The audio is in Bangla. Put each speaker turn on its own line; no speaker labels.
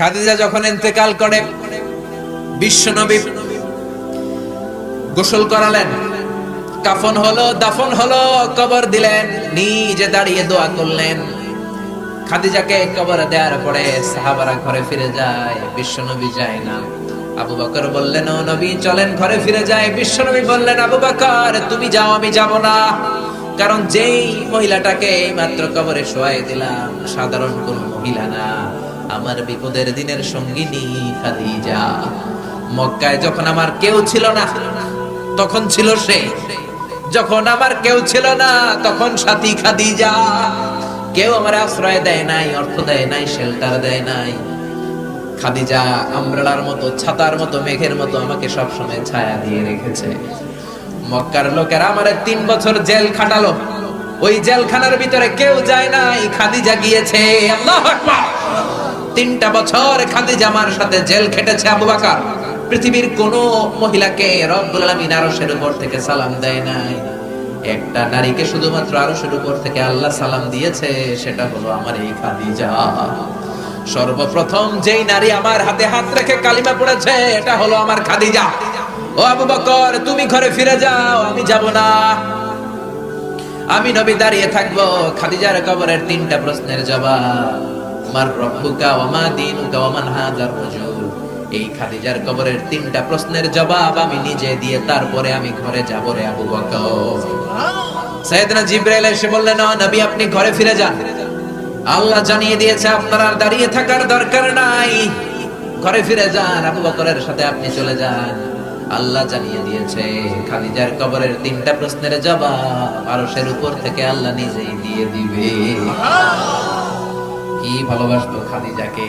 খাদিজা যখন ইন্তেকাল করে বিশ্বনবী গোসল করালেন। কাফন হলো, দাফন হলো, কবর দিলেন, নিজে দাঁড়িয়ে দোয়া করলেন। খাদিজাকে কবর দেওয়ার পরে সাহাবারা ঘরে ফিরে যায় বিশ্বনবী যায় না। আবু বকর বললেন, ও নবী, চলেন ঘরে ফিরে যায় বিশ্বনবী বললেন, আবু বকর, তুমি যাও, আমি যাব না। কারণ যেই মহিলাটাকে মাত্র কবরে শোয়াই দিলাম, সাধারণ কোন মহিলা না। আমার বিপদের দিনের সঙ্গিনী খাদিজা। মক্কায় যখন আমার কেউ ছিল না, তখন ছিল সে। যখন আমার কেউ ছিল না, তখন সাথী খাদিজা। কেউ আমার আশ্রয় দেয় নাই, অর্থ দেয় নাই শেল্টার দেয় নাই। খাদিজা আমরালার মতো, ছাতার মতো, মেঘের মতো আমাকে সব সময় ছায়া দিয়ে রেখেছে। মক্কার লোকেরা আমার তিন বছর জেল খাটালো। ওই জেলখানার ভিতরে কেউ যায় নাই, খাদিজা গিয়েছে। আল্লাহু আকবার। তিনটা বছর খাদিজা আমার সাথে জেল খেটেছে আবু বাকার। পৃথিবীর কোন মহিলাকে রব্বুল আলামিন আরশের উপর থেকে সালাম দেয় নাই। একটা নারীকে শুধুমাত্র আরশের উপর থেকে আল্লাহ সালাম দিয়েছে, সেটা হলো আমার এই খাদিজা। সর্বপ্রথম যেই নারী আমার হাতে হাত রেখে কালিমা পড়েছে, এটা হলো আমার খাদিজা। ও আবু বকর, তুমি ঘরে ফিরে যাও, আমি যাব না। আমি নবী দাঁড়িয়ে থাকব, খাদিজার কবরের তিনটা প্রশ্নের জবাব। এই খাদিজার কবরের তিনটা প্রশ্নের জবাব আমি নিজে দিয়ে তারপরে আমি ঘরে যাব রে আবু বকর। জিবরাইল এসে বললেন "ও নবী, আপনি ঘরে ফিরে যান। আল্লাহ জানিয়ে দিয়েছে, আপনার আর দাঁড়িয়ে থাকার দরকার নাই। ঘরে ফিরে যান, আবু বকরের সাথে আপনি চলে যান। আল্লাহ জানিয়ে দিয়েছে, খাদিজার কবরের তিনটা প্রশ্নের জবাব আরশের উপর থেকে আল্লাহ নিজেই দিয়ে দিবে। ভালোবাসতো খাদিজাকে।